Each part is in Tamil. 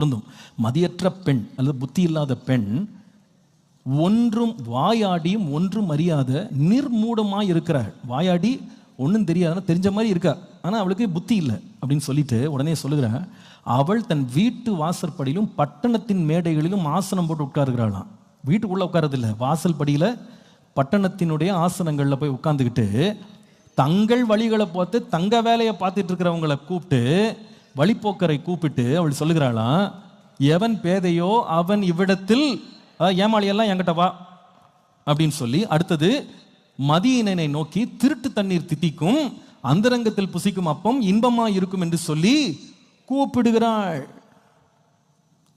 பொருந்தும் மதியற்ற பெண் அல்லது புத்தி இல்லாத பெண் ஒன்றும் வாயாடியும் ஒன்றும் அறியாத நிர்மூடமாக இருக்கிறாள் வாயாடி ஒன்றும் தெரியாதுன்னா தெரிஞ்ச மாதிரி இருக்கா? ஆனால் அவளுக்கு புத்தி இல்லை அப்படின்னு சொல்லிட்டு உடனே சொல்லுகிறாள் அவள் தன் வீட்டு வாசற்படியிலும் பட்டணத்தின் மேடைகளிலும் ஆசனம் போட்டு உட்காருகிறாளாம். வீட்டுக்குள்ளே உட்காரதில்ல வாசல் படியில் பட்டணத்தினுடைய ஆசனங்களில் போய் உட்காந்துக்கிட்டு தங்கள் வழிகளை பார்த்து தங்க வேலையை பார்த்துட்டு இருக்கிறவங்களை கூப்பிட்டு வழிப்போக்கரை கூப்பிட்டு அவள் சொல்லுகிறாளாம் எவன் பேதையோ அவன் இவ்விடத்தில் ஏமாளியெல்லாம் என்கிட்ட வா அப்படின்னு சொல்லி அடுத்தது மதியினை நோக்கி திருட்டு தண்ணீர் தித்திக்கும் அந்தரங்கத்தில் புசிக்கும் அப்பம் இன்பமா இருக்கும் என்று சொல்லி கூப்பிடுகிறாள்.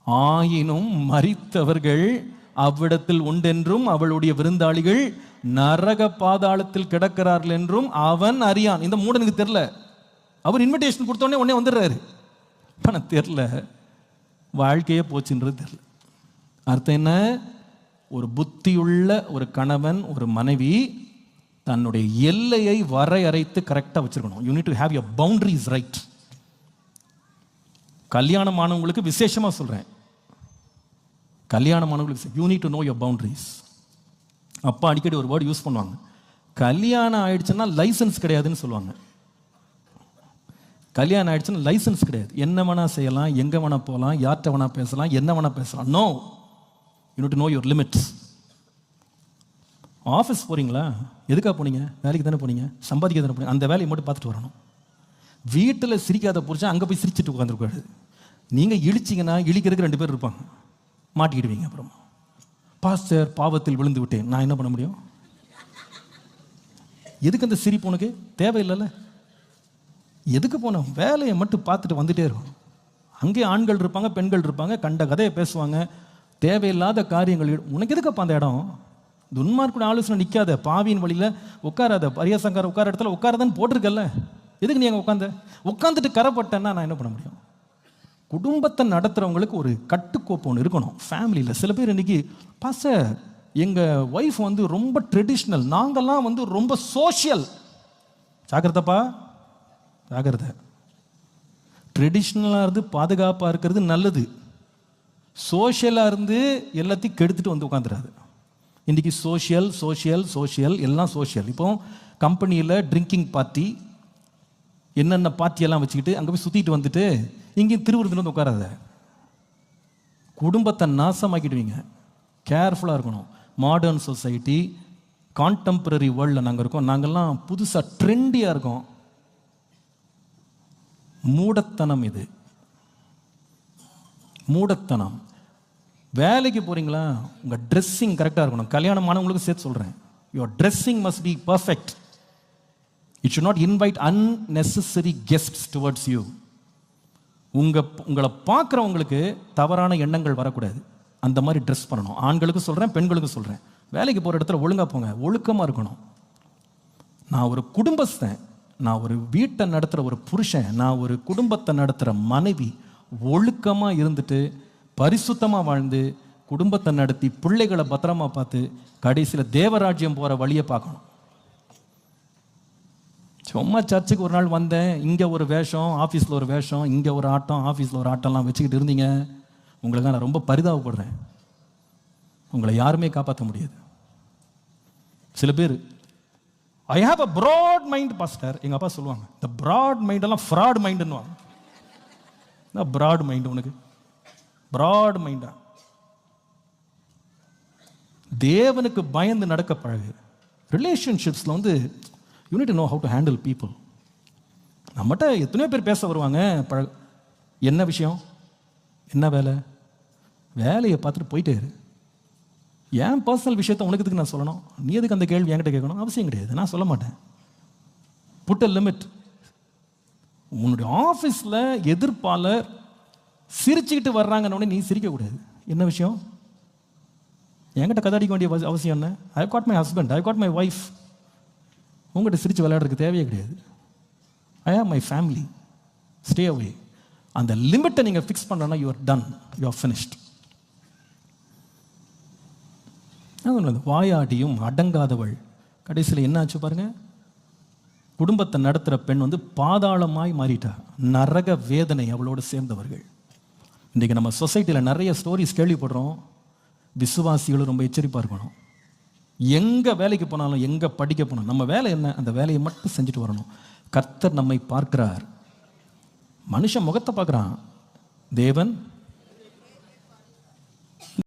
ஆயினும் மறித்தவர்கள் அவ்விடத்தில் உண்டென்றும் அவளுடைய விருந்தாளிகள் நரக பாதாளத்தில் கிடக்கிறார்கள் என்றும் அவன் அறியான். இந்த மூடனுக்கு தெரியல. அவர் இன்விடேஷன் கொடுத்தோடனே உடனே வந்துடுறாரு. ஆனால் தெரில வாழ்க்கையே போச்சுன்றது தெரில அர்த்தம் என்ன? ஒரு புத்தியுள்ள ஒரு கணவன் ஒரு மனைவி தன்னுடைய எல்லையை வரையறைத்து கரெக்டாக வச்சுருக்கணும். You need to have your boundaries right கல்யாணம் ஆனவங்களுக்கு விசேஷமாக சொல்கிறேன் கல்யாணம் ஆனவங்களுக்கு you need to know your boundaries அப்பா அடிக்கடி ஒரு வேர்டு யூஸ் பண்ணுவாங்க. கல்யாணம் ஆயிடுச்சுன்னா லைசன்ஸ் கிடையாதுன்னு சொல்லுவாங்க. கல்யாணம் ஆயிடுச்சுன்னா லைசன்ஸ் கிடையாது. என்ன வேணா செய்யலாம் எங்கே வேணா போகலாம் யார்கிட்ட வேணா பேசலாம் என்ன வேணா பேசலாம். No you to know your limits office போகிறீங்களா எதுக்காக போனீங்க? வேலைக்கு தானே போனீங்க? சம்பாதிக்க தானே போனீங்க? அந்த வேலையை மட்டும் பார்த்துட்டு வரணும். வீட்டில் சிரிக்காத பிடிச்சா அங்கே போய் சிரிச்சிட்டு உட்காந்துருக்காரு நீங்கள் இழிச்சிங்கன்னா இழிக்கிறதுக்கு ரெண்டு பேர் இருப்பாங்க. மாட்டிக்கிடுவீங்க அப்புறம். பாஸ்டர் பாவத்தில் விழுந்து விட்டேன். நான் என்ன பண்ண முடியும்? எதுக்கு அந்த சிரிப்பு உனக்கு? தேவையில்லைல்ல. எதுக்கு போனோம் வேலையை மட்டும் பார்த்துட்டு வந்துட்டே இருக்கும். அங்கே ஆண்கள் இருப்பாங்க பெண்கள் இருப்பாங்க கண்ட கதையை பேசுவாங்க. தேவையில்லாத காரியங்கள் உனக்கு எதுக்கப்பா அந்த இடம்? துன்மார்க்குடைய ஆலோசனை நிற்காத பாவியின் வழியில் உட்காராத பரியாசங்கார உட்கார இடத்துல உட்காரதான்னு போட்டிருக்கல்ல? எதுக்கு நீ அங்கே உட்காந்த உட்காந்துட்டு கரைப்பட்டேன்னா நான் என்ன பண்ண முடியும்? குடும்பத்தை நடத்துகிறவங்களுக்கு ஒரு கட்டுக்கோப்பு ஒன்று இருக்கணும். ஃபேமிலியில் சில பேர் இன்னைக்கு பாச எங்கள் ஒய்ஃப் வந்து ரொம்ப ட்ரெடிஷ்னல் நாங்கள்லாம் வந்து ரொம்ப சோஷியல் ஜாக்கிரதப்பா. ஜாக்கிரதை. ட்ரெடிஷ்னலாக இருந்து பாதுகாப்பாக இருக்கிறது நல்லது. சோஷியலாக இருந்து எல்லாத்தையும் கெடுத்துட்டு வந்து உட்காந்துறாது இன்றைக்கி சோஷியல் சோஷியல் சோஷியல் எல்லாம் சோஷியல் இப்போ கம்பெனியில் ட்ரிங்கிங் பார்ட்டி என்னென்ன பார்ட்டியெல்லாம் வச்சுக்கிட்டு அங்கே போய் சுற்றிட்டு வந்துட்டு இங்கேயும் திருவிருந்தில் வந்து உட்காராத. குடும்பத்தை நாசமாக்கிடுவீங்க. கேர்ஃபுல்லாக இருக்கணும். மாடர்ன் சொசைட்டி கான்டெம்பரரி வேர்ல்டில் நாங்கள் இருக்கோம். நாங்கள்லாம் புதுசாக ட்ரெண்டியாக இருக்கோம். மூடத்தனம் இது. மூடத்தனம். வேலைக்கு போகிறீங்களா உங்கள் ட்ரெஸ்ஸிங் கரெக்டாக இருக்கணும். கல்யாணம் ஆனவங்களுக்கு சேர்த்து சொல்கிறேன் your dressing must be perfect it should not invite unnecessary guests towards you உங்கள் உங்களை பார்க்குறவங்களுக்கு தவறான எண்ணங்கள் வரக்கூடாது. அந்த மாதிரி ட்ரெஸ் பண்ணணும். ஆண்களுக்கு சொல்கிறேன் பெண்களுக்கு சொல்கிறேன் வேலைக்கு போகிற இடத்துல ஒழுங்காக போங்க. ஒழுக்கமாக இருக்கணும். நான் ஒரு குடும்பஸ்தன். நான் ஒரு வீட்டை நடத்துகிற ஒரு புருஷன் நான் ஒரு குடும்பத்தை நடத்துகிற மனைவி ஒழுக்கமாக இருந்துட்டு பரிசுத்தமாக வாழ்ந்து குடும்பத்தை நடத்தி பிள்ளைகளை பத்திரமா பார்த்து கடைசியில் தேவராஜ்யம் போகிற வழியை பார்க்கணும். சும்மா சர்ச்சுக்கு ஒரு நாள் வந்தேன் இங்கே ஒரு வேஷம் ஆஃபீஸில் ஒரு வேஷம் இங்கே ஒரு ஆட்டம் ஆஃபீஸில் ஒரு ஆட்டம்லாம் வச்சுக்கிட்டு இருந்தீங்க. உங்களுக்கு நான் ரொம்ப பரிதாபப்படுறேன். உங்களை யாருமே காப்பாற்ற முடியாது. சில பேர் I have a broad mind pastor எங்கள் அப்பா சொல்லுவாங்க இந்த ப்ராட் மைண்டெல்லாம் ஃப்ராட் மைண்டுன்னுவாங்க என்ன ப்ராட் மைண்டு உனக்கு? ப்ராட் மைண்டா தேவனுக்கு பயந்து நடக்க பழகு. ரிலேஷன்ஷிப்ஸில் வந்து you need know how to handle people நம்மகிட்ட எத்தனையோ பேர் பேச வருவாங்க பழ என்ன விஷயம்? என்ன வேலை? வேலையை பார்த்துட்டு போயிட்டே இரு. என் பர்சனல் விஷயத்தை உனக்கு நான் சொல்லணும்? நீ எதுக்கு அந்த கேள்வி என்கிட்ட கேட்கணும்? அவசியம் கிடையாது. நான் சொல்ல மாட்டேன். புட் அ லிமிட் உன்னுடைய ஆஃபீஸில் எதிர்ப்பாளர் சிரிச்சுக்கிட்டு வர்றாங்கன்னு நீ சிரிக்கக்கூடாது என்ன விஷயம்? என்கிட்ட கதாடிக்க வேண்டிய அவசியம் என்ன? I got my husband I got my wife உங்கள்கிட்ட சிரிச்சு விளையாடுறதுக்கு தேவையே கிடையாது. I have my family stay away அந்த லிமிட்டை நீங்கள் ஃபிக்ஸ் பண்ணலன்னா you are done you are finished வாயாடியும் அடங்காதவள். கடைசியில் என்னாச்சு பாருங்கள் பாருங்க. குடும்பத்தை நடத்துகிற பெண் வந்து பாதாளமாய் மாறிட்டா. நரக வேதனை அவளோடு சேர்ந்தவர்கள். இன்றைக்கி நம்ம சொசைட்டியில் நிறைய ஸ்டோரிஸ் கேள்விப்படுறோம். விசுவாசிகளும் ரொம்ப எச்சரிப்பாக இருக்கணும். எங்கே வேலைக்கு போனாலும் எங்கே படிக்க போனாலும் நம்ம வேலை என்ன? அந்த வேலையை மட்டும் செஞ்சுட்டு வரணும். கர்த்தர் நம்மை பார்க்கிறார். மனுஷன் முகத்தை பார்க்குறான். தேவன்